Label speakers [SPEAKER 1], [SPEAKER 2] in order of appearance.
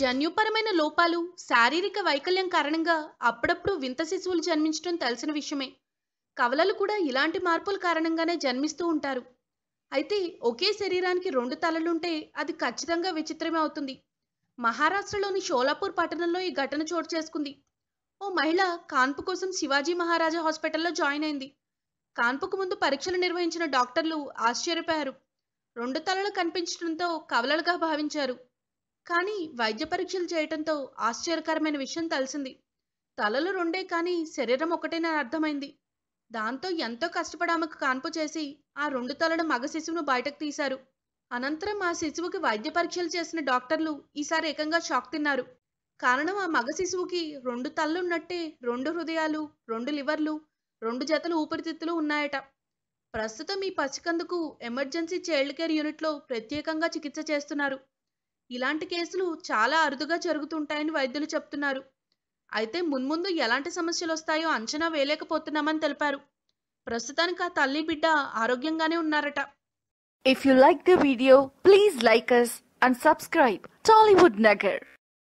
[SPEAKER 1] జన్యుపరమైన లోపాలు శారీరక వైకల్యం కారణంగా అప్పుడప్పుడు వింత శిశువులు జన్మించడం తెలిసిన విషయమే. కవలలు కూడా ఇలాంటి మార్పుల కారణంగానే జన్మిస్తూ ఉంటారు. అయితే ఒకే శరీరానికి రెండు తలలుంటే అది ఖచ్చితంగా విచిత్రమే అవుతుంది. మహారాష్ట్రలోని షోలాపూర్ పట్టణంలో ఈ ఘటన చోటు చేసుకుంది. ఓ మహిళ కాన్పు కోసం శివాజీ మహారాజా హాస్పిటల్లో జాయిన్ అయింది. కాన్పుకు ముందు పరీక్షలు నిర్వహించిన డాక్టర్లు ఆశ్చర్యపోయారు. రెండు తలలు కనిపించడంతో కవలలుగా భావించారు. కానీ వైద్య పరీక్షలు చేయటంతో ఆశ్చర్యకరమైన విషయం తెలిసింది. తలలు రెండే కానీ శరీరం ఒకటేనని అర్థమైంది. దాంతో ఎంతో కష్టపడి ఆమెకు కాన్పు చేసి ఆ రెండు తలల మగ శిశువును బయటకు తీశారు. అనంతరం ఆ శిశువుకి వైద్య పరీక్షలు చేసిన డాక్టర్లు ఈసారి ఏకంగా షాక్ తిన్నారు. కారణం ఆ మగ శిశువుకి రెండు తల్లున్నట్టే రెండు హృదయాలు రెండు లివర్లు రెండు జతల ఊపిరితిత్తులు ఉన్నాయట. ప్రస్తుతం ఈ పసికందుకు ఎమర్జెన్సీ చైల్డ్ కేర్ యూనిట్లో ప్రత్యేకంగా చికిత్స చేస్తున్నారు. ఇలాంటి కేసులు చాలా అరుదుగా జరుగుతుంటాయని వైద్యులు చెప్తున్నారు. అయితే మున్ముందు ఎలాంటి సమస్యలు వస్తాయో అంచనా వేయలేకపోతున్నామని తెలిపారు. ప్రస్తుతానికి ఆ తల్లి బిడ్డ ఆరోగ్యంగానే ఉన్నారట.
[SPEAKER 2] If you like the video please like us and subscribe Tollywood Nagar